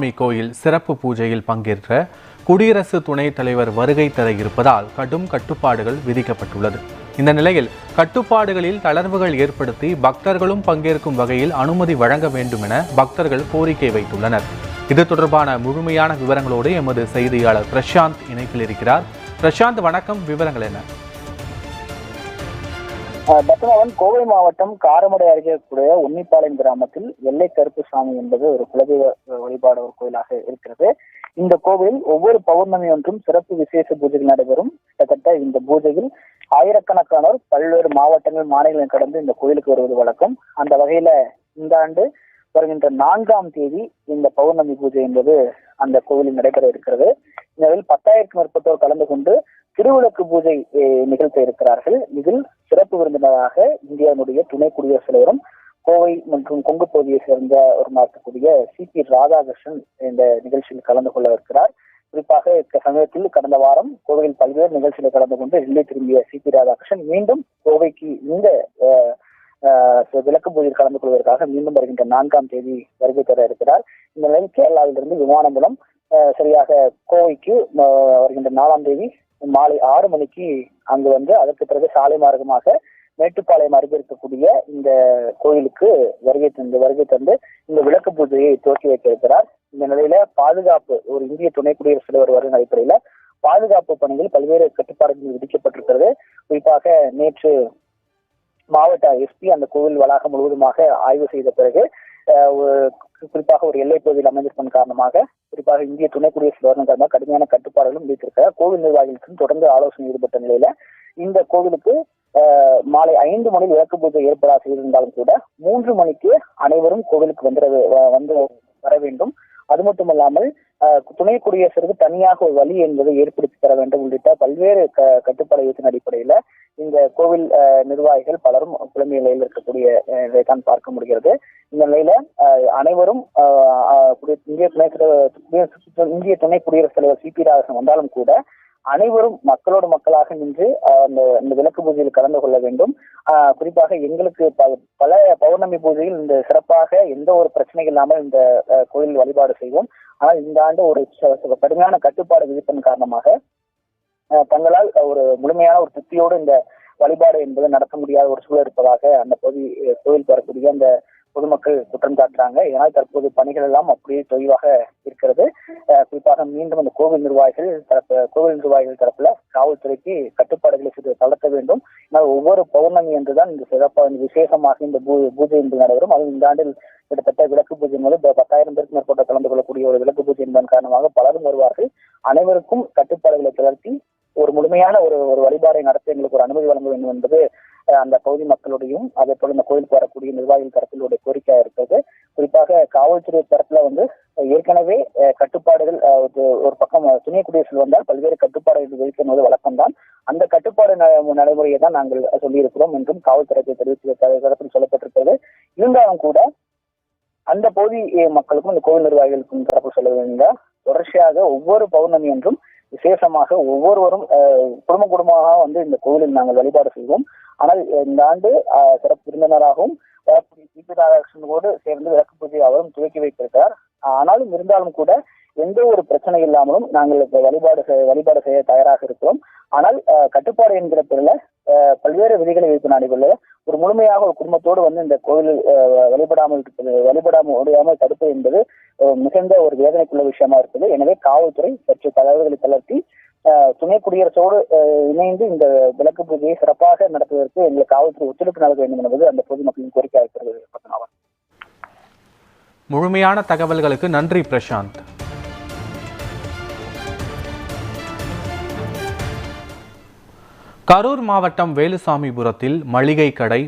சுவாமி கோயில் சிறப்பு பூஜையில் பங்கேற்ற குடியரசு துணைத் தலைவர் வருகை தர இருப்பதால் கடும் கட்டுப்பாடுகள் விதிக்கப்பட்டுள்ளது. இந்த நிலையில் கட்டுப்பாடுகளில் தளர்வுகள் ஏற்படுத்தி பக்தர்களும் பங்கேற்கும் வகையில் அனுமதி வழங்க வேண்டும் என பக்தர்கள் கோரிக்கை வைத்துள்ளனர். இது தொடர்பான முழுமையான விவரங்களோடு எமது செய்தியாளர் பிரசாந்த் இணைப்பில் இருக்கிறார். பிரசாந்த் வணக்கம். விவரங்கள் என்ன? அஹ் கோவை மாவட்டம் காரமடை அருகே கூடிய உன்னிப்பாளையம் கிராமத்தில் எல்லை கருப்பு சாமி என்பது ஒரு குலதெய்வ வழிபாடு ஒரு கோயிலாக இருக்கிறது. இந்த கோவிலில் ஒவ்வொரு பௌர்ணமி ஒன்றும் சிறப்பு விசேஷ பூஜைகள் நடைபெறும். கிட்டத்தட்ட இந்த பூஜையில் ஆயிரக்கணக்கானோர் பல்வேறு மாவட்டங்கள் மாநிலங்கள் கடந்து இந்த கோயிலுக்கு வருவது வழக்கம். அந்த வகையில இந்த ஆண்டு வருகின்ற நான்காம் தேதி இந்த பௌர்ணமி பூஜை என்பது அந்த கோவிலில் நடைபெற இருக்கிறது. இந்த நிலையில் பத்தாயிரக்கும் மேற்பட்டோர் கலந்து கொண்டு திருவிளக்கு பூஜை நிகழ்த்த இருக்கிறார்கள். இதில் சிறப்பு விருந்தினராக இந்தியாவுடைய துணை குடியரசுத் தலைவரும் கோவை மற்றும் கொங்கு பகுதியை சேர்ந்த ஒரு இருக்கக்கூடிய சி பி ராதாகிருஷ்ணன் இந்த நிகழ்ச்சியில் கலந்து கொள்ள இருக்கிறார். குறிப்பாக சமயத்தில் கடந்த வாரம் கோவையில் பல்வேறு நிகழ்ச்சியில் கலந்து கொண்டு டெல்லி திரும்பிய சி பி ராதாகிருஷ்ணன் மீண்டும் கோவைக்கு இந்த விளக்கு பூஜையில் கலந்து கொள்வதற்காக மீண்டும் வருகின்ற நான்காம் தேதி வருகை தர இருக்கிறார். இந்த நிலையில் கேரளாவிலிருந்து விமானம் மூலம் சரியாக கோவைக்கு வருகின்ற நாலாம் தேதி மாலை ஆறு மணிக்கு அங்கு வந்து அதற்கு பிறகு சாலை மார்க்கமாக மேட்டுப்பாளையம் அருகே இருக்கக்கூடிய இந்த கோயிலுக்கு வருகை தந்து வருகை தந்து இந்த விளக்கு பூஜையை துவக்கி வைக்க இருக்கிறார் இந்த நிலையில பாதுகாப்பு ஒரு இந்திய துணை குடியரசு தலைவர் வரும் அடிப்படையில பாதுகாப்பு பணிகள் பல்வேறு கட்டுப்பாடுகள் விதிக்கப்பட்டிருக்கிறது. குறிப்பாக நேற்று மாவட்ட எஸ்பி அந்த கோவில் வளாகம் முழுவதுமாக ஆய்வு செய்த பிறகு குறிப்பாக ஒரு எல்லை பகுதியில் அமைந்திருப்பதன் காரணமாக குறிப்பாக இந்திய துணை குடியரசு கவர்னர் காரணமாக கடுமையான கட்டுப்பாடுகளும் விதித்திருக்கிறார். கோவில் நிர்வாகிகளுக்கும் தொடர்ந்து ஆலோசனை ஈடுபட்ட நிலையில இந்த கோவிலுக்கு மாலை ஐந்து மணியில் விளக்கு பூஜை ஏற்படா செய்திருந்தாலும் கூட மூன்று மணிக்கு அனைவரும் கோவிலுக்கு வந்து வ- வந்து வர வேண்டும். அது மட்டுமல்லாமல் துணை குடியரசுக்கு தனியாக ஒரு வழி என்பதை ஏற்படுத்தி தர வேண்டும் உள்ளிட்ட பல்வேறு க கட்டுப்பாடு யோசனை அடிப்படையில இந்த கோவில் நிர்வாகிகள் பலரும் குழந்தை நிலையில் இருக்கக்கூடிய இதைத்தான் பார்க்க முடிகிறது. இந்த நிலையில அஹ், அனைவரும் அஹ், அஹ், குடி- இந்திய துணை தலைவர் குடியரசு இந்திய துணை குடியரசுத் தலைவர் சி பி ராதாகிருஷ்ணன் வந்தாலும் கூட அனைவரும் மக்களோடு மக்களாக நின்று அந்த இந்த விளக்கு பூஜையில் கலந்து கொள்ள வேண்டும். குறிப்பாக எங்களுக்கு பல பௌர்ணமி பூஜையில் இந்த சிறப்பாக எந்த ஒரு பிரச்சனையும் இல்லாமல் இந்த கோயில் வழிபாடு செய்வோம். ஆனால் இந்த ஆண்டு ஒரு கடுமையான கட்டுப்பாடு விதிப்பின் காரணமாக தங்களால் ஒரு முழுமையான ஒரு திருப்தியோடு இந்த வழிபாடு என்பது நடத்த முடியாத ஒரு சூழல் இருப்பதாக அந்த பகுதி கோயில் வரக்கூடிய அந்த பொதுமக்கள் குற்றம் சாட்டுறாங்க. இதனால் தற்போது பணிகள் எல்லாம் அப்படியே தொய்வாக இருக்கிறது. குறிப்பாக மீண்டும் அந்த கோவில் நிர்வாகிகள் தரப்பு கோவில் நிர்வாகிகள் தரப்புல காவல்துறைக்கு கட்டுப்பாடுகளை சிறு தளர்த்த வேண்டும். ஆனால் ஒவ்வொரு பௌர்ணமி என்றுதான் இந்த சிறப்பாக இந்த விசேஷமாக இந்த பூ- பூஜை என்று நடைபெறும். அதுவும் இந்த ஆண்டில் கிட்டத்தட்ட விளக்கு பூஜை முதல் பத்தாயிரம் பேருக்கு மேற்பட்ட கலந்து கொள்ளக்கூடிய ஒரு விளக்கு பூஜை என்பதன் காரணமாக பலரும் வருவார்கள். அனைவருக்கும் கட்டுப்பாடுகளை தளர்த்தி ஒரு முழுமையான ஒரு ஒரு வழிபாடை நடத்த எங்களுக்கு ஒரு அனுமதி வழங்க வேண்டும் என்பது அந்த பகுதி மக்களுடையும் அதே போல இந்த கோயிலுக்கு வரக்கூடிய நிர்வாகிகள் தரப்பிலுடைய கோரிக்கையா இருக்கிறது குறிப்பாக காவல்துறை தரப்புல வந்து ஏற்கனவே கட்டுப்பாடுகள் ஒரு- பக்கம் அஹ், துணை வந்தால் பல்வேறு கட்டுப்பாடுகள் விதிக்கணுவது வழக்கம்தான் அந்த கட்டுப்பாடு ந- நடைமுறையை தான் நாங்கள் சொல்லியிருக்கிறோம் என்றும் காவல்துறை தெரிவித்து சொல்லப்பட்டிருக்கிறது. இருந்தாலும் கூட அந்த பகுதி மக்களுக்கும் இந்த கோவில் நிர்வாகிகளுக்கும் தரப்பு சொல்ல வேண்டாம் தொடர்ச்சியாக ஒவ்வொரு பௌர்ணமி என்றும் விசேஷமாக ஒவ்வொருவரும் அஹ், குடும்ப குடும்பமாக வந்து இந்த கோவிலில் நாங்கள் வழிபாடு செய்வோம். ஆனால் இந்த ஆண்டு அஹ், சிறப்பு விருந்தினராகவும் வரக்கூடிய ராதாகிருஷ்ணனோடு சேர்ந்து விளக்கு பூஜை அவரும் துவக்கி வைத்திருக்கிறார். ஆனாலும் இருந்தாலும் கூட எந்த ஒரு பிரச்சனை இல்லாமலும் நாங்கள் வழிபாடு வழிபாடு செய்ய தயாராக இருக்கிறோம். ஆனால் கட்டுப்பாடு என்கிற பேரில் பல்வேறு விதிகளை வைத்து நாடுகளில் ஒரு முழுமையாக ஒரு குடும்பத்தோடு வந்து இந்த கோவிலில் வழிபடாமல் இருப்பது வழிபடாமல் முடியாமல் தடுப்பு என்பது மிகுந்த ஒரு வேதனைக்குள்ள விஷயமா இருக்குது எனவே காவல்துறை சற்று தகவல்களை தளர்த்தி துணை குடியரசோடு இணைந்து இந்த விளக்கு பூஜையை சிறப்பாக நடத்துவதற்கு எங்களுக்கு காவல்துறை ஒத்துழைப்பு நல்க வேண்டும் என்பது அந்த பொதுமக்களின் கோரிக்கையாக இருக்கிறது முழுமையான தகவல்களுக்கு நன்றி பிரசாந்த். கரூர் மாவட்டம் வேலுசாமிபுரத்தில் மளிகை கடை